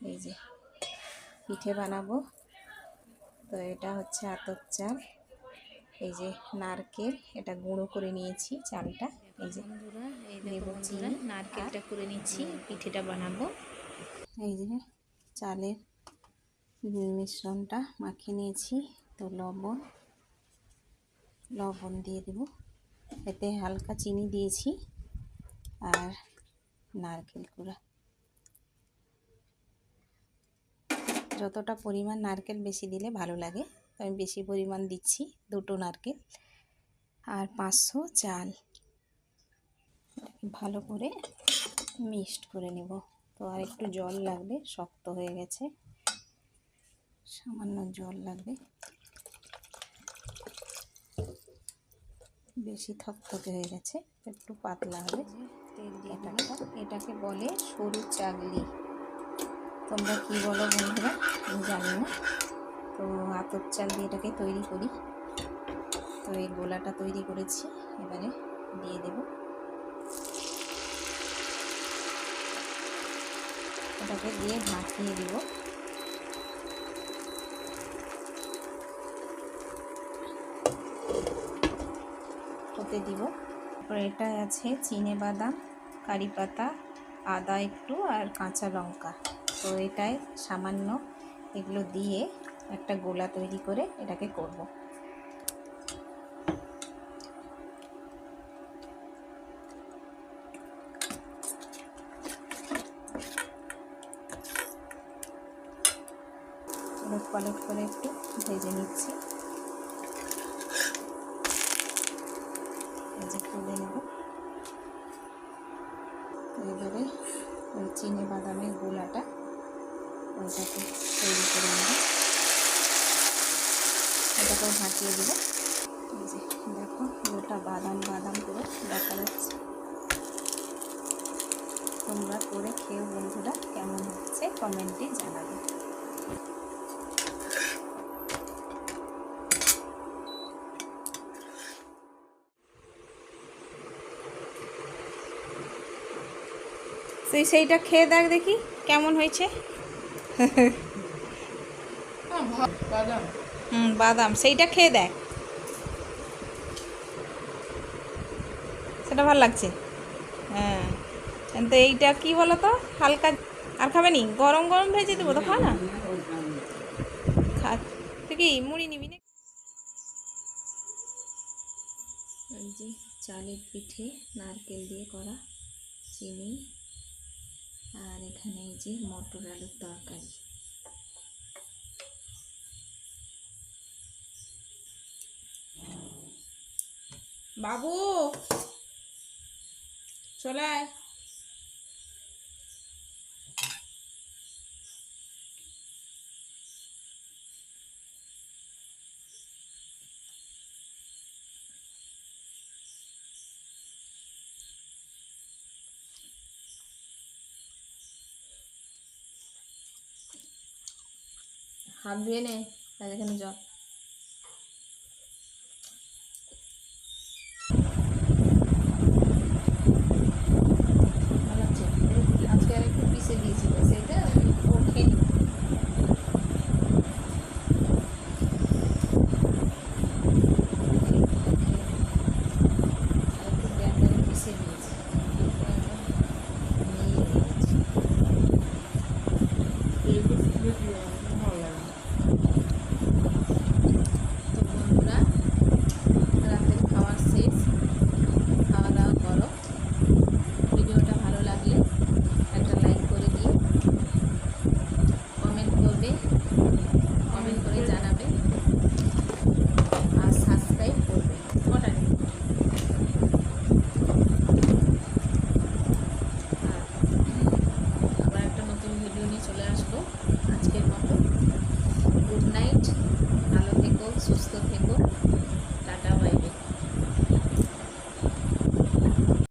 এই যে পিঠে বানাবো। তো এটা হচ্ছে আতপ চাল। এই যে নারকেল এটা গুঁড়ো করে নিয়েছি চালটা। এই যে বন্ধুরা নারকেলটা করে নিচ্ছি পিঠেটা বানাবো। এই যে চালের মিশ্রণটা মাখিয়ে নিয়েছি। তো লবণ লবণ দিয়ে দেব। এতে হালকা চিনি দিয়েছি আর নারকেল কুড়া যতটা পরিমাণ নারকেল বেশি দিলে ভালো লাগে তো আমি বেশি পরিমাণ দিচ্ছি দুটো নারকেল আর পাঁচশো চাল। ভালো করে মিক্সড করে নেব। তো আর একটু জল লাগবে শক্ত হয়ে গেছে। সামান্য জল লাগবে। বেশি থকথকে হয়ে গেছে একটু পাতলা হবে। এটাকে এটাকে বলে সরু চাগলি। তোমরা কি বলো বন্ধুরা? আমি জানি না। তো আতপ চাল দিয়ে এটাকে তৈরি করি। তো এই গোলাটা তৈরি করেছি। এবারে দিয়ে দেব। এটাকে দিয়ে ঢাকিয়ে দিব। হতে দিব। তারপরে এটা আছে চিনে বাদাম, কারি পাতা, আদা একটু আর কাঁচা লঙ্কা। তো এটাই সামান্য এগুলো দিয়ে একটা গোলা তৈরি করে এটাকে করব। উলট পালট করে একটু ভেজে নিচ্ছি। যে তুলে নেব। এবারে ওই চিনে বাদামের গোলাটা ওইটাকে তৈরি করে নেব। এটাকেও ঢাকিয়ে দেবো। যে, দেখো, গোটা বাদাম বাদাম করে দেখা যাচ্ছে। তোমরা করে খেয়ে বন্ধুরা কেমন হচ্ছে কমেন্টে জানাবে। তুই সেইটা খেয়ে দেখ দেখি, কেমন হয়েছে? হুম, বাদাম। সেইটা খেয়ে দেখ। সেটা ভালো লাগছে। হ্যাঁ। তো এইটা কি বলো তো হালকা আর খাবে নি? গরম গরম ভেজে দেবো তো খা না কি মুড়ি নিবি না চালের পিঠে নারকেল দিয়ে করা চিনি। আর এখানে এই যে মটর আলুর তরকারি। বাবু! চলে হাত ধুয়ে নে আর এখানে জল